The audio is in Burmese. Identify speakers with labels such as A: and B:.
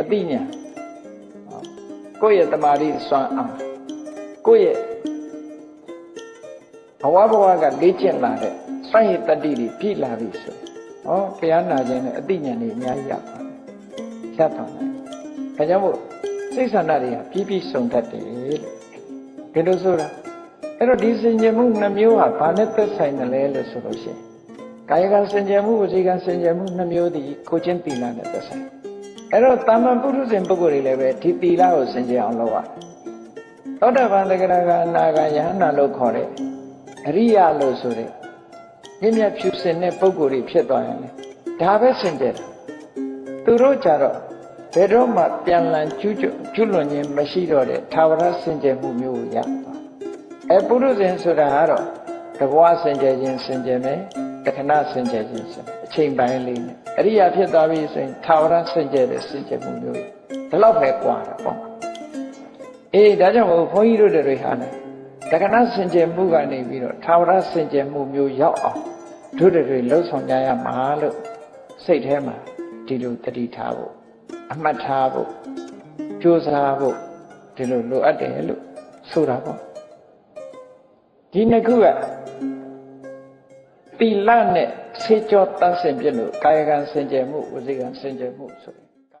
A: အသိဉာဏ်ကိုယ့်ရဲ့တမာတိစွမ်းအားကိုယ့်ရဲ့ဘဝဘဝကလေ့ကျင့်လာတဲ့စွန့်ရည်တတ္တိတွေပြည့်လာပြီဆိုဟောတရားနာခြင်းနဲ့အသိဉာဏ်တွေအများကြီးရပါတယ်ရသွားတယ်ဒါကြောင့်မို့စိတ်ဆန္ဒတွေကပြည့်ပြည့်စုံတတ်တယ်လို့ဒီလိုဆိုတာအဲ့တော့ဒီစင်ကြယ်မှုနှမျိုးဟာဘာနဲ့သက်ဆိုင်တယ်လဲလို့ဆိုလို့ရှိရင်ကာယကစင်ကြယ်မှုဝစီကစင်ကြယ်မှုနှမျိုးဒီကိုချင်းတိလာနဲ့သက်ဆိုင် အဲ့တော့တာမန်ပုရုဇဉ်ပုဂ္ဂိုလ်တွေလည်းပဲဒီတိလာကိုစင်ကြယ်အောင်လုပ်ရတယ်သောတာပန်တဂရကအနာဂယဟနာလို့ခေါ်တဲ့အရိယာလို့ဆိုတဲ့မြင့်မြတ်ဖြူစင်တဲ့ပုဂ္ဂိုလ်တွေဖြစ်သွားရင်လေဒါပဲစင်ကြယ်တယ်သူတို့ကြတော့ဘယ်တော့မှပြန်လည်ကျူးကျွကျွလွန်ခြင်းမရှိတော့တဲ့သာဝရစင်ကြယ်မှုမျိုးကိုရသွားအဲပုရုဇဉ်ဆိုတာကတော့တဘွားစင်ကြယ်ခြင်းစင်ကြယ်မယ် တခဏစင်ကြယ်ခြင်းစင်အချိန်ပိုင်းလေးနဲ့အရိယာဖြစ်သွားပြီဆိုရင်သာဝရစင်ကြယ်တဲ့စင်ကြယ်မှုမျိုးဒီလောက်ပဲကွာတာပေါ့အေးဒါကြောင့်မို့ဘုန်းကြီးတို့တွေဟာလည်းတခဏစင်ကြယ်မှုကနေပြီးတော့သာဝရစင်ကြယ်မှုမျိုးရောက်အောင်တို့တွေလှုပ်ဆောင်ကြရမှာလို့စိတ်ထဲမှာဒီလိုတတိထားဖို့အမှတ်ထားဖို့ကြိုးစားဖို့ဒီလိုလိုအပ်တယ်လို့ဆိုတာပေါ့ဒီနှစ်ခုက တိလနဲ့ဆေးကြောတန်းစင်ပြည့်လို့ကာယကံစင်ကြယ်မှုဝစီကံစင်ကြယ်မှုဆို